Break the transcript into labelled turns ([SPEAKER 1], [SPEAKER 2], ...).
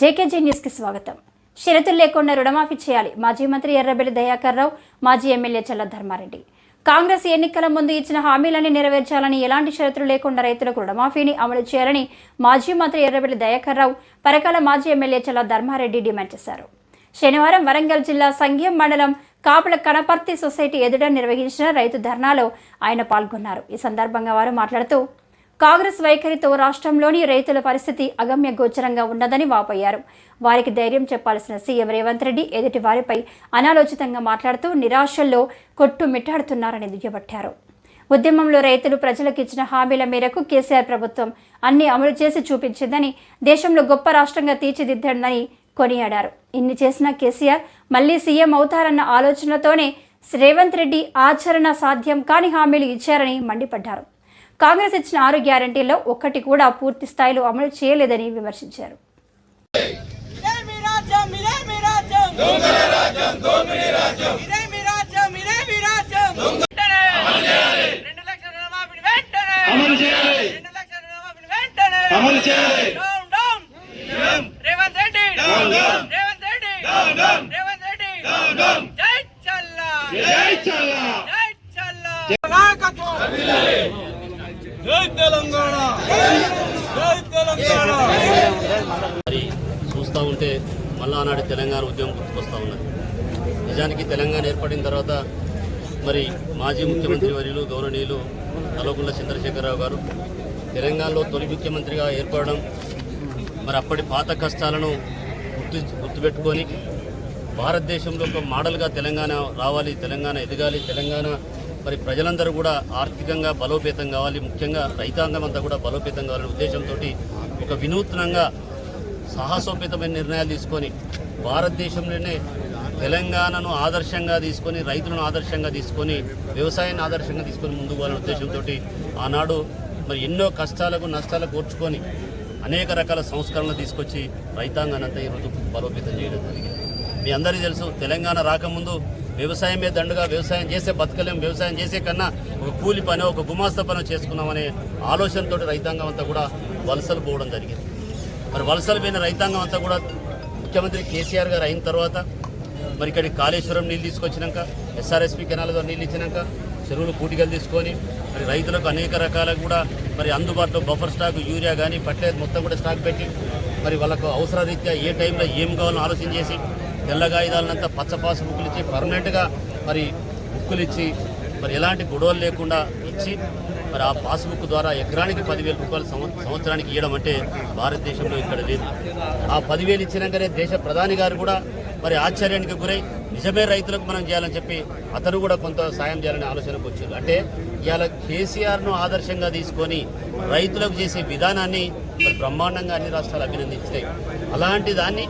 [SPEAKER 1] JKG న్యూస్కి స్వాగతం. షరతులు లేకుండా రుణమాఫీ చేయాలి. మాజీ మంత్రి ఎర్రబెల్లి దయాకర్ రావు మాజీ ఎమ్మెల్యే చల్ల ధర్మారెడ్డి. కాంగ్రెస్ ఎన్నికల ముందు ఇచ్చిన హామీలన్నీ నెరవేర్చాలని ఎలాంటి షరతులు లేకుండా రైతులకు రుణమాఫీని అమలు చేయాలని మాజీ మంత్రి ఎర్రబెల్లి దయాకర్ రావు పరకాల మాజీ ఎమ్మెల్యే చల్ల ధర్మారెడ్డి డిమాండ్ చేశారు. శనివారం వరంగల్ జిల్లా సంఘీయం మండలం కాపుల కనపర్తి సొసైటీ ఎదుట నిర్వహించిన రైతు ధర్నాలో ఆయన పాల్గొన్నారు. ఈ సందర్భంగా వారు మాట్లాడుతూ కాంగ్రెస్ వైఖరితో రాష్ట్రంలోని రైతుల పరిస్థితి అగమ్య గోచరంగా ఉన్నదని వాపోయారు. వారికి ధైర్యం చెప్పాల్సిన సీఎం రేవంత్ రెడ్డి ఎదుటి వారిపై అనాలోచితంగా మాట్లాడుతూ నిరాశల్లో కొట్టుమిట్టాడుతున్నారని దుయ్యబట్టారు. ఉద్యమంలో రైతులు ప్రజలకు ఇచ్చిన హామీల మేరకు కేసీఆర్ ప్రభుత్వం అన్ని అమలు చేసి చూపించిందని దేశంలో గొప్ప రాష్ట్రంగా తీర్చిదిద్దందని కొనియాడారు. ఇన్ని చేసిన కేసీఆర్ మళ్ళీ సీఎం అవుతారన్న ఆలోచనతోనే రేవంత్ రెడ్డి ఆచరణ సాధ్యం కాని హామీలు ఇచ్చారని మండిపడ్డారు. కాంగ్రెస్ ఇచ్చిన ఆరు గ్యారంటీల్లో ఒక్కటి కూడా పూర్తి స్థాయిలో అమలు చేయలేదని విమర్శించారు.
[SPEAKER 2] మీ రెండు వెంటనే
[SPEAKER 3] అమలు చేయాలి.
[SPEAKER 2] రేవంత్ రెడ్డి రేవంత్ రెడ్డి రేవంత్ రెడ్డి జై చల్లా
[SPEAKER 3] జై చల్లా
[SPEAKER 2] జై చల్లా నాయకత్వం జై తెలంగాణ జై తెలంగాణ
[SPEAKER 4] మరి చూస్తూ ఉంటే మళ్ళా ఆనాడు తెలంగాణ ఉద్యమం గుర్తుకొస్తూ ఉన్నది. నిజానికి తెలంగాణ ఏర్పడిన తర్వాత మరి మాజీ ముఖ్యమంత్రి వర్యులు గౌరవనీయులు కల్వకుంట్ల చంద్రశేఖరరావు గారు తెలంగాణలో తొలి ముఖ్యమంత్రిగా ఏర్పడడం మరి అప్పటి పాత కష్టాలను గుర్తు గుర్తుపెట్టుకొని భారతదేశంలో ఒక మోడల్గా తెలంగాణ రావాలి తెలంగాణ ఎదగాలి తెలంగాణ మరి ప్రజలందరూ కూడా ఆర్థికంగా బలోపేతం కావాలి. ముఖ్యంగా రైతాంగం అంతా కూడా బలోపేతం కావాలనే ఉద్దేశంతో ఒక వినూత్నంగా సాహసోపేతమైన నిర్ణయాలు తీసుకొని భారతదేశంలోనే తెలంగాణను ఆదర్శంగా తీసుకొని రైతులను ఆదర్శంగా తీసుకొని వ్యవసాయాన్ని ఆదర్శంగా తీసుకొని ముందుకు పోవాలనే ఉద్దేశంతో ఆనాడు మరి ఎన్నో కష్టాలకు నష్టాలకు ఓర్చుకొని అనేక రకాల సంస్కరణలు తీసుకొచ్చి రైతాంగాన్ని అంతా ఈరోజు బలోపేతం చేయడం జరిగింది. మీ అందరికీ తెలుసు తెలంగాణ రాకముందు వ్యవసాయమే దండుగా వ్యవసాయం చేసే బతకలేం వ్యవసాయం చేసే కన్నా ఒక కూలి పని ఒక గుమాస్తా పని చేసుకున్నామనే ఆలోచనతో రైతాంగం అంతా కూడా వలసలు పోవడం జరిగింది. మరి వలసలు పోయిన రైతాంగం అంతా కూడా ముఖ్యమంత్రి కేసీఆర్ గారు అయిన తర్వాత మరి ఇక్కడికి కాళేశ్వరం నీళ్ళు తీసుకొచ్చినాక ఎస్ఆర్ఎస్పి కెనాల్ ద్వారా నీళ్ళు ఇచ్చినాక చెరువులు పూటికలు తీసుకొని మరి రైతులకు అనేక రకాల కూడా మరి అందుబాటులో బఫర్ స్టాక్ యూరియా కానీ ఫర్టిలైజర్ మొత్తం కూడా స్టాక్ పెట్టి మరి వాళ్ళకు అవసరరీత్యా ఏ టైంలో ఏం కావాలో ఆలోచన చేసి తెల్లగాయుధాలనంతా పచ్చ పాస్ బుక్కులు ఇచ్చి పర్మనెంట్గా మరి బుక్కులు ఇచ్చి మరి ఎలాంటి గొడవలు లేకుండా ఇచ్చి మరి ఆ పాస్బుక్ ద్వారా ఎకరానికి పదివేల రూపాయలు సంవత్సరానికి ఇవ్వడం అంటే భారతదేశంలో ఇక్కడ లేదు. ఆ పదివేలు ఇచ్చినాకనే దేశ ప్రధాని గారు కూడా మరి ఆశ్చర్యానికి గురై నిజమే రైతులకు మనం చేయాలని చెప్పి అతను కూడా కొంత సాయం చేయాలనే ఆలోచనకు వచ్చారు. అంటే ఇవాళ కేసీఆర్ను ఆదర్శంగా తీసుకొని రైతులకు చేసే విధానాన్ని మరి బ్రహ్మాండంగా అన్ని రాష్ట్రాలు అభినందించినాయి. అలాంటి దాన్ని